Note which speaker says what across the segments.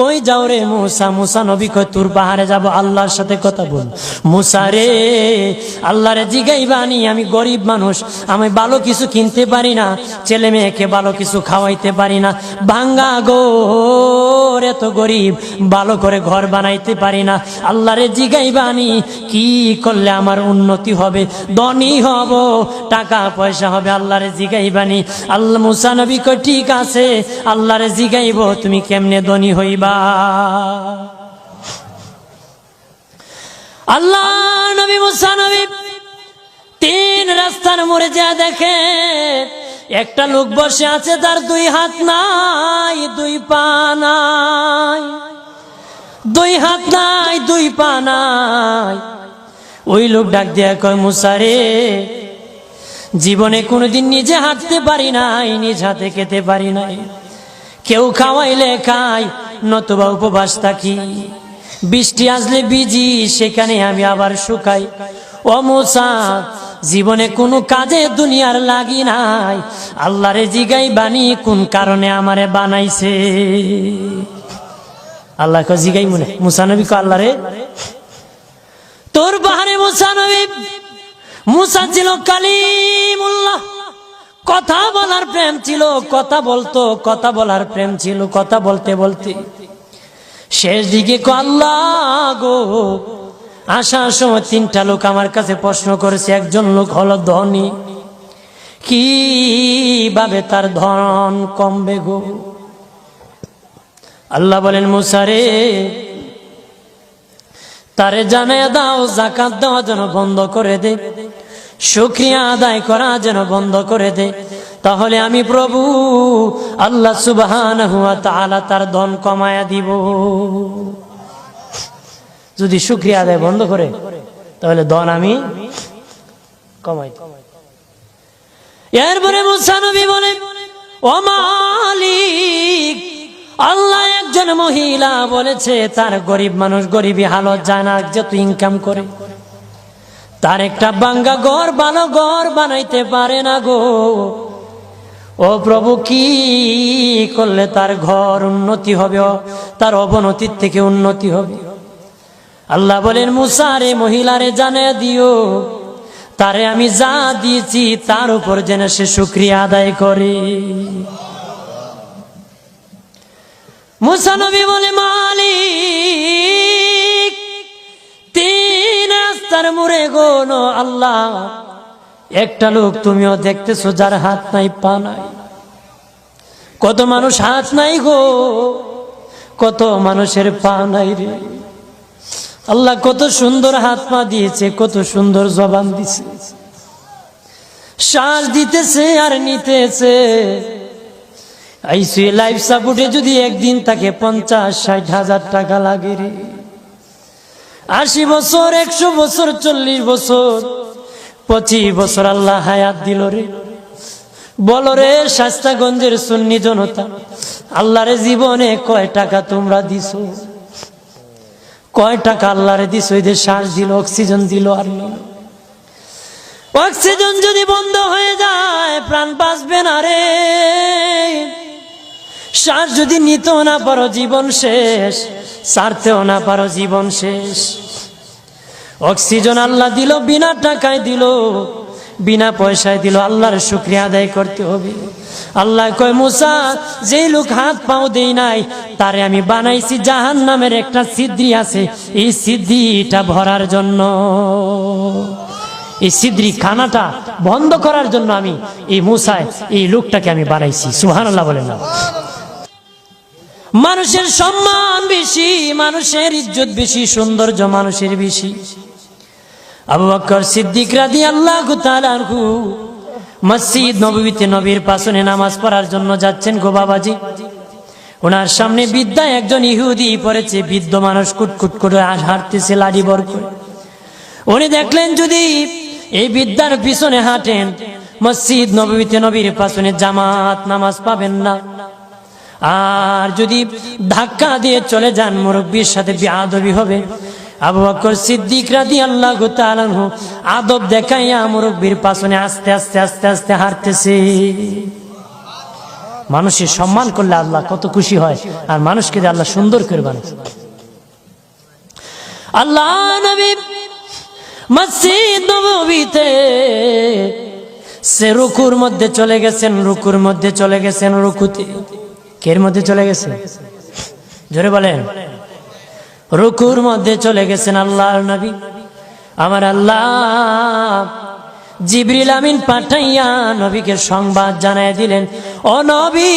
Speaker 1: কই যাও রে মুসা? মুসা নবী কয় তোর পাহাড়ে যাব? আল্লাহর সাথে কথা বল। মুসা রে, আল্লাহরে জিগাই বানি আমি গরিব মানুষ, আমি ভালো কিছু কিনতে পারি না, ছেলে মেয়েকে ভালো কিছু খাওয়াইতে পারি না। ভাঙ্গা গোর এত গরিব, ভালো করে ঘর বানাইতে পারি না। আল্লাহরে জিগাইবানি কি করলে আমার উন্নতি হবে? ধনী হব, টাকা পয়সা হবে, আল্লাহরে জিগাইবানি আল্লাহ মুসা নবী কয়, ঠিক আছে, আল্লাহরে জিগাইব, তুমি কেমনে ধনী হইবা? আল্লাহ নবী মুসা নবী তিন রাস্তার মোড়ে যা দেখে একটা লোক বসে আছে, তার দুই হাত নাই, দুই পা নাই। দুই হাত নাই, দুই পা নাই। ওই লোক ডাক দিয়া কয় মুসারে জীবনে কোনোদিন নিজে হাঁটতে পারি নাই, নিজ হাতে খেতে পারি নাই। কেউ খাওয়াইলে খাই, নতুবা উপবাস থাকি। বৃষ্টি আসলে বিজি সেখানে আমি আবার শুকাই। ও মুসা জীবনে কোনো কাজে দুনিয়ার লাগি নাই। আল্লাহরে জিগাই বানি কোন কারণে আমারে বানাইছে? আল্লাহ জিগাই মনে। মুসানবী কো আল্লাহরে তোর বাহারে মুসানবী মুসা ছিল কালিমুল্লাহ। কথা বলার প্রেম ছিল, কথা বলতো, কথা বলার প্রেম ছিল, কথা বলতে বলতে। শেষ দিকে কো আল্লাহ গো আসার সময় তিনটা লোক আমার কাছে প্রশ্ন করেছে, একজন লোক হলো ধনী। কীভাবে তার ধন কমবে গো? আল্লাহ বলেন মুসারে তারে জানায় দাও জাকাত দেওয়া যেন বন্ধ করে দে। শুক্রিয়া আদায় করা যেন বন্ধ করে দে। তাহলে আমি প্রভু আল্লাহ তাআলা তার ধন কমায়া দিব। যদি শুক্রিয়া আদায় বন্ধ করে, তাহলে ধন আমি কমাই এরপরে মুসানবী বলে, ও মালিক, আল্লাহ একজন মহিলা বলেছে, তার গরিব মানুষ গরিবী হালত জানা যত ইনকাম করে। তার একটা বাঙ্গা ঘর, ভালো ঘর বানাইতে পারে না গো। ও প্রভু, কি করলে তার ঘর উন্নতি হবে? তার অবনতির থেকে উন্নতি হবে? আল্লাহ বলেন, মুসারে মহিলারে জানে দিও। তারে আমি যা দিয়েছি তার উপর যেন সে শুক্রিয়া আদায় করে। মুসানবী বলে, মালিক, তিন রাস্তার মুড়ে গোন আল্লাহ। একটা লোক তুমিও দেখতেছো যার হাত নাই, পা নাই। কত মানুষ হাত নাই গো, কত মানুষের পা নাই রে। আল্লাহ কত সুন্দর হাত পা দিয়েছে, কত সুন্দর জবান দিছে শ্বাস দিতেছে আর নিতেছে। আইসিউ লাইফ সাপোর্টে যদি একদিন তাকে পঞ্চাশ, ষাট হাজার টাকা লাগে রে। আশি বছর, একশো বছর, চল্লিশ বছর, পঁচিশ বছর আল্লাহ হায়াত দিল রে। বলো রে, শাস্তাগঞ্জের সুন্নি জনতা, আল্লাহরে জীবনে কয় টাকা তোমরা দিছো? কয় টাকা আল্লাহরে দিস ওই শ্বাস দিল, অক্সিজেন দিল আর অক্সিজেন যদি বন্ধ হয়ে যায়, প্রাণ বাঁচবে না রে। শ্বাস যদি নিতেও না পারো, জীবন শেষ। সারতেও না পারো, জীবন শেষ। অক্সিজেন আল্লাহ দিল, বিনা টাকায় দিল। বিনা পয়সায় দিল, আল্লাহর শুক্রিয়া আদায় করতে হবে। আল্লাহ কয়, মুসা যে লোক হাত পাও দেই নাই, তারে আমি বানাইছি জাহান নামের একটা সিদ্ধি আছে। এই সিদ্ধিটা ভরার জন্য, এই সিদ্রি খানাটা বন্ধ করার জন্য আমি এই মুসায় এই লোকটাকে আমি বানাইছি। সুহান আল্লাহ বলেন না। মানুষের সম্মান বেশি, মানুষের ইজ্জত বেশি, সৌন্দর্য মানুষের বেশি। আবু বকর সিদ্দিক রাদি আল্লাহ তাআলাহু মসজিদ নবীতে নবীর পাশনে নামাজ পড়ার জন্য যাচ্ছেন গো বাবাজি। ওনার সামনে বিদ্যায় একজন ইহুদি পড়েছে, বৃদ্ধ মানুষ কুটকুট করে হাঁটতেছে, লাড়ি বর করে। উনি দেখলেন যদি এই বিদ্যার পিছনে হাঁটেন, মসজিদ নবীতে নবীর পাশনে জামাত নামাজ পাবেন না। আর যদি ধাক্কা দিয়ে চলে যান, মুরব্বীর সাথে বিআদবি হবে। আবু বকর সিদ্দিক রাদি আল্লাহ আদব দেখাইয়া মুরব্বীর পাশনে আস্তে আস্তে আস্তে আস্তে হাঁটতেছে। মানুষের সম্মান করলে আল্লাহ কত খুশি হয়, আর মানুষকে আল্লাহ সুন্দর করে বানায়। আল্লাহ নবী মসজিদ সে রুকুর মধ্যে চলে গেছেন, রুকুর মধ্যে চলে গেছেন রুকুতে। কের মধ্যে চলে গেছে? জোরে বলেন। রুকুর মধ্যে চলে গেছেন আল্লাহর নবী। আমার আল্লাহ জিবরিল আমিন পাঠাইয়া নবীকে সংবাদ জানাই দিলেন, ও নবী,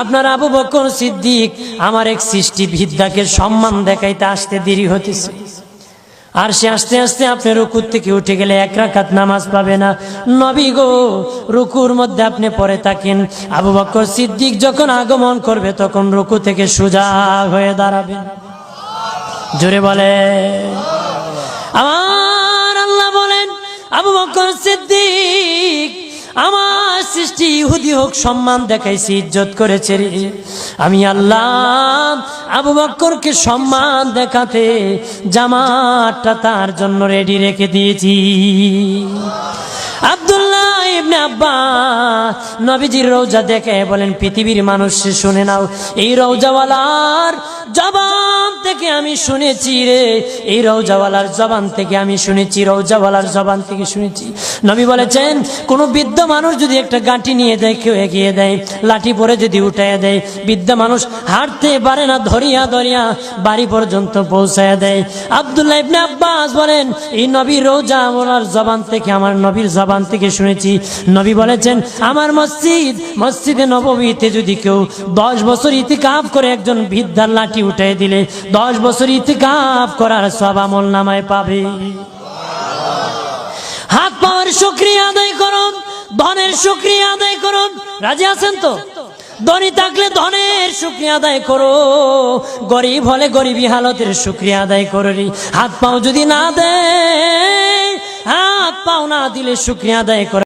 Speaker 1: আপনার আবু বকর সিদ্দিক আমার এক সৃষ্টি বিদ্যাকে সম্মান দেখাইতে আসতে দেরি হতেছে আর সে আস্তে আস্তে আপনি রুকুর থেকে উঠে গেলে এক রাকাত নামাজ পাবে না। নবী গো, রুকুর মধ্যে আপনি পরে থাকেন। আবু বকর সিদ্দিক যখন আগমন করবে তখন রুকু থেকে সোজা হয়ে দাঁড়াবেন। জোরে বলে। আমার আল্লাহ বলেন আবু বকর সিদ্দিক আমার সৃষ্টি ইহুদি হোক, সম্মান দেখাইছি, ইজ্জত করেছে রে। আমি আল্লাহ আবু বক্করকে সম্মান দেখাতে জামাটা তার জন্য রেডি রেখে দিয়েছি। নবীজির রৌজা দেখে বলেন, পৃথিবীর মানুষ, শুনে নাও, এই জবান থেকে আমি শুনেছি রে। এই রৌজাওয়ালার জবান থেকে আমি শুনেছি রৌজাওয়ালার জবান থেকে শুনেছি। নবী বলেছেন, কোন বৃদ্ধ মানুষ যদি একটা গাঁটি নিয়ে দেয়, কেউ এগিয়ে দেয়, লাঠি পরে যদি উঠাইয়া দেয় বৃদ্ধ মানুষ হাঁটতে পারে না, ধরিয়া ধরিয়া বাড়ি পর্যন্ত পৌঁছায় দেয়। আব্দুল্লাহ ইবনে আব্বাস বলেন, এই নবী রোজা ওনার জবান থেকে, আমার নবীর জবান থেকে শুনেছি। নবী বলেছেন, আমার মসজিদ, মসজিদে নবমীতে যদি কেউ দশ বছর ইতিকাফ করে একজন বৃদ্ধার লাঠি উঠাই দিলে, দশ বছর ইতিকাফ করার সব আমল নামায় পাবে। হাত পাওয়ার শুক্রিয়া আদায় করুন। ধনের শুক্রিয়া আদায় করুন। রাজি আছেন তো? ধনী থাকলে ধনের শুক্রিয়া আদায় করো। গরিব হলে গরিবী হালতের শুক্রিয়া আদায় করো। হাত পাও যদি না দেয়, হাত পাও না দিলে শুক্রিয়া আদায় করে